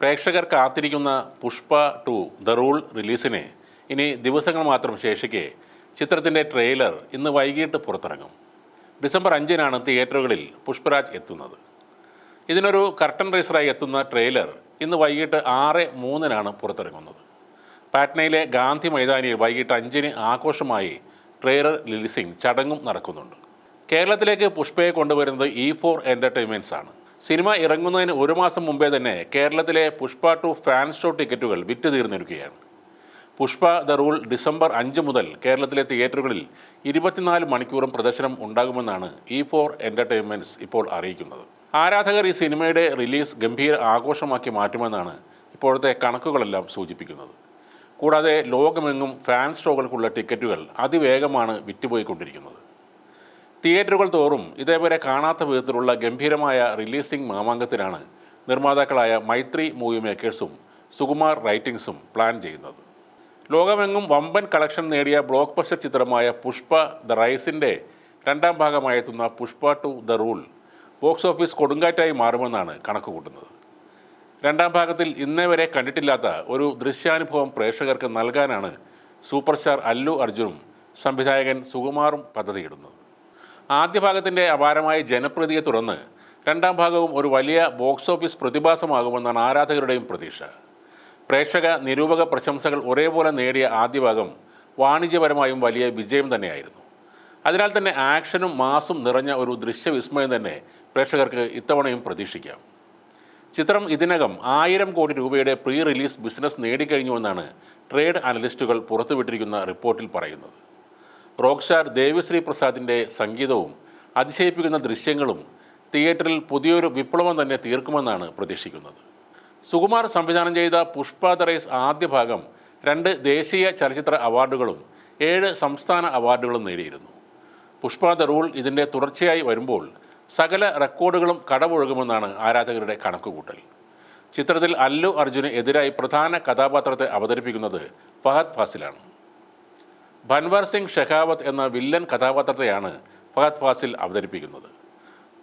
പ്രേക്ഷകർ കാത്തിരിക്കുന്ന Pushpa two the rule റിലീസിന് ഇനി ദിവസങ്ങൾ മാത്രം ശേഷിക്കെ ചിത്രത്തിന്റെ ട്രെയിലർ ഇന്ന് വൈകിട്ട് പുറത്തിറങ്ങും. ഡിസംബർ അഞ്ചിനാണ് തിയേറ്ററുകളിൽ പുഷ്പരാജ് എത്തുന്നത്. ഇതിനൊരു കർട്ടൻ റേസറായി എത്തുന്ന ട്രെയിലർ ഇന്ന് വൈകിട്ട് ആറ് മൂന്നിനാണ് പുറത്തിറങ്ങുന്നത്. പാറ്റ്നയിലെ ഗാന്ധി മൈതാനിയിൽ വൈകിട്ട് അഞ്ചിന് ആഘോഷമായി ട്രെയിലർ റിലീസിംഗ് ചടങ്ങും നടക്കുന്നുണ്ട്. കേരളത്തിലേക്ക് പുഷ്പയെ കൊണ്ടുവരുന്നത് ഇ ഫോർ എന്റർടൈൻമെന്റ്സ് ആണ്. സിനിമ ഇറങ്ങുന്നതിന് ഒരു മാസം മുമ്പേ തന്നെ കേരളത്തിലെ പുഷ്പ ടു ഫാൻ ഷോ ടിക്കറ്റുകൾ വിറ്റ് തീർന്നിരിക്കുകയാണ്. പുഷ്പ ദ റൂൾ ഡിസംബർ അഞ്ച് മുതൽ കേരളത്തിലെ തിയേറ്ററുകളിൽ ഇരുപത്തിനാല് മണിക്കൂറും പ്രദർശനം ഉണ്ടാകുമെന്നാണ് ഇ ഫോർ എന്റർടൈൻമെന്റ്സ് ഇപ്പോൾ അറിയിക്കുന്നത്. ആരാധകർ ഈ സിനിമയുടെ റിലീസ് ഗംഭീര ആഘോഷമാക്കി മാറ്റുമെന്നാണ് ഇപ്പോഴത്തെ കണക്കുകളെല്ലാം സൂചിപ്പിക്കുന്നത്. കൂടാതെ ലോകമെങ്ങും ഫാൻ ഷോകൾക്കുള്ള ടിക്കറ്റുകൾ അതിവേഗമാണ് വിറ്റുപോയിക്കൊണ്ടിരിക്കുന്നത്. തിയേറ്ററുകൾ തോറും ഇതേവരെ കാണാത്ത വിധത്തിലുള്ള ഗംഭീരമായ റിലീസിംഗ് മാമാങ്കത്തിനാണ് നിർമ്മാതാക്കളായ മൈത്രി മൂവി മേക്കേഴ്സും സുകുമാർ റൈറ്റിംഗ്സും പ്ലാൻ ചെയ്യുന്നത്. ലോകമെങ്ങും വമ്പൻ കളക്ഷൻ നേടിയ ബ്ലോക്ക് ബസ്റ്റർ ചിത്രമായ പുഷ്പ ദ റൈസിന്റെ രണ്ടാം ഭാഗമായി എത്തുന്ന Pushpa two the rule box office കൊടുങ്കാറ്റായി മാറുമെന്നാണ് കണക്ക് കൂട്ടുന്നത് രണ്ടാം ഭാഗത്തിൽ ഇന്നേ വരെ കണ്ടിട്ടില്ലാത്ത ഒരു ദൃശ്യാനുഭവം പ്രേക്ഷകർക്ക് നൽകാനാണ് സൂപ്പർ സ്റ്റാർ അല്ലു അർജുനും സംവിധായകൻ സുകുമാറും പദ്ധതിയിടുന്നത്. ആദ്യ ഭാഗത്തിന്റെ അപാരമായ ജനപ്രീതിയെ തുടർന്ന് രണ്ടാം ഭാഗവും ഒരു വലിയ ബോക്സ് ഓഫീസ് പ്രതിഭാസമാകുമെന്നാണ് ആരാധകരുടെയും പ്രതീക്ഷ. പ്രേക്ഷക നിരൂപക പ്രശംസകൾ ഒരേപോലെ നേടിയ ആദ്യ ഭാഗം വാണിജ്യപരമായും വലിയ വിജയം തന്നെയായിരുന്നു. അതിനാൽ തന്നെ ആക്ഷനും മാസും നിറഞ്ഞ ഒരു ദൃശ്യവിസ്മയം തന്നെ പ്രേക്ഷകർക്ക് ഇത്തവണയും പ്രതീക്ഷിക്കാം. ചിത്രം ഇതിനകം ആയിരം കോടി രൂപയുടെ പ്രീ റിലീസ് ബിസിനസ് നേടിക്കഴിഞ്ഞുവെന്നാണ് ട്രേഡ് അനലിസ്റ്റുകൾ പുറത്തുവിട്ടിരിക്കുന്ന റിപ്പോർട്ടിൽ പറയുന്നത്. റോക്ക് സ്റ്റാർ ദേവിശ്രീ പ്രസാദിന്റെ സംഗീതവും അതിശയിപ്പിക്കുന്ന ദൃശ്യങ്ങളും തിയേറ്ററിൽ പുതിയൊരു വിപ്ലവം തന്നെ തീർക്കുമെന്നാണ് പ്രതീക്ഷിക്കുന്നത്. സുകുമാർ സംവിധാനം ചെയ്ത പുഷ്പ ദ റേസ് ആദ്യ ഭാഗം രണ്ട് ദേശീയ ചലച്ചിത്ര അവാർഡുകളും ഏഴ് സംസ്ഥാന അവാർഡുകളും നേടിയിരുന്നു. പുഷ്പ ദ റൂൾ ഇതിന്റെ തുടർച്ചയായി വരുമ്പോൾ സകല റെക്കോർഡുകളും കടപുഴകുമെന്നാണ് ആരാധകരുടെ കണക്കുകൂട്ടൽ. ചിത്രത്തിൽ അല്ലു അർജുന് എതിരായി പ്രധാന കഥാപാത്രത്തെ അവതരിപ്പിക്കുന്നത് ഫഹദ് ഫാസിലാണ്. ഭൻവർ സിംഗ് ഷെഖാവത്ത് എന്ന വില്ലൻ കഥാപാത്രത്തെയാണ് ഫഹദ് ഫാസിൽ അവതരിപ്പിക്കുന്നത്.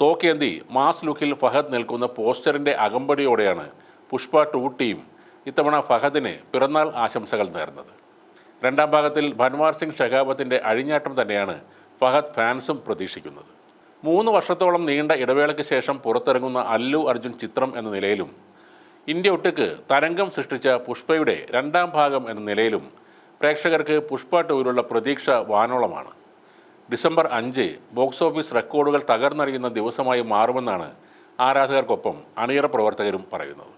തോക്കേന്തി മാസ് ലുക്കിൽ ഫഹദ് നിൽക്കുന്ന പോസ്റ്ററിന്റെ അകമ്പടിയോടെയാണ് പുഷ്പ ടു ടീം ഇത്തവണ ഫഹദിന് പിറന്നാൾ ആശംസകൾ നേർന്നത്. രണ്ടാം ഭാഗത്തിൽ ഭൻവാർ സിംഗ് ഷെഖാവത്തിന്റെ അഴിഞ്ഞാട്ടം തന്നെയാണ് ഫഹദ് ഫാൻസും പ്രതീക്ഷിക്കുന്നത്. മൂന്ന് വർഷത്തോളം നീണ്ട ഇടവേളയ്ക്ക് ശേഷം പുറത്തിറങ്ങുന്ന അല്ലു അർജുൻ ചിത്രം എന്ന നിലയിലും ഇന്ത്യ ഒട്ടുക്ക് തരംഗം സൃഷ്ടിച്ച പുഷ്പയുടെ രണ്ടാം ഭാഗം എന്ന നിലയിലും പ്രേക്ഷകർക്ക് പുഷ്പ ടൂവിലുള്ള പ്രതീക്ഷ വാനോളമാണ്. ഡിസംബർ അഞ്ച് ബോക്സ് ഓഫീസ് റെക്കോർഡുകൾ തകർന്നറിയുന്ന ദിവസമായി മാറുമെന്നാണ് ആരാധകർക്കൊപ്പം അണിയറ പ്രവർത്തകരും പറയുന്നത്.